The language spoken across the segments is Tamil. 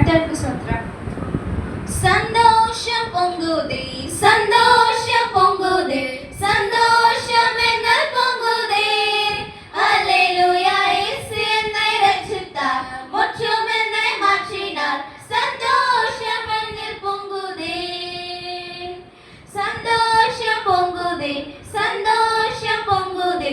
கர்த்தருக்கு சொல்றேன். சந்தோஷம் பொங்குதே சந்தோஷம் பொங்குதே சந்தோஷம் எங்கள் பொங்குதே. அல்லேலூயா இயேசு என்னை ரட்சித்தார் முற்றும் என்னை மாற்றினார். சந்தோஷம் எங்கள் பொங்குதே. சந்தோஷம் பொங்குதே சந்தோஷம் பொங்குதே.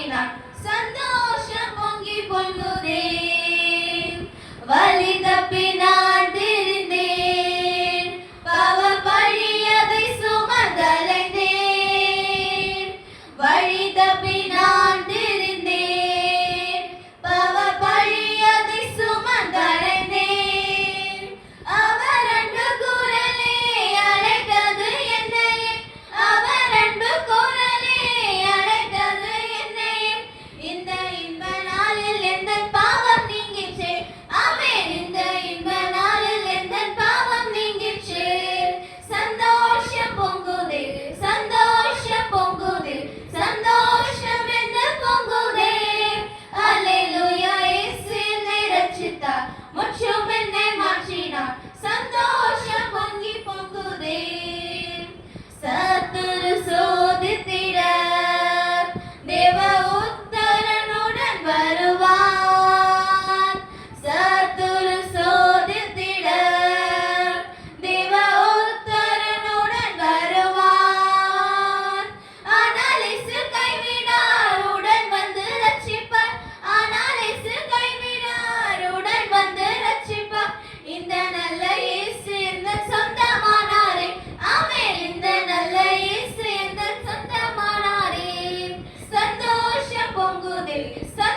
அல்லேலூயா இயேசு so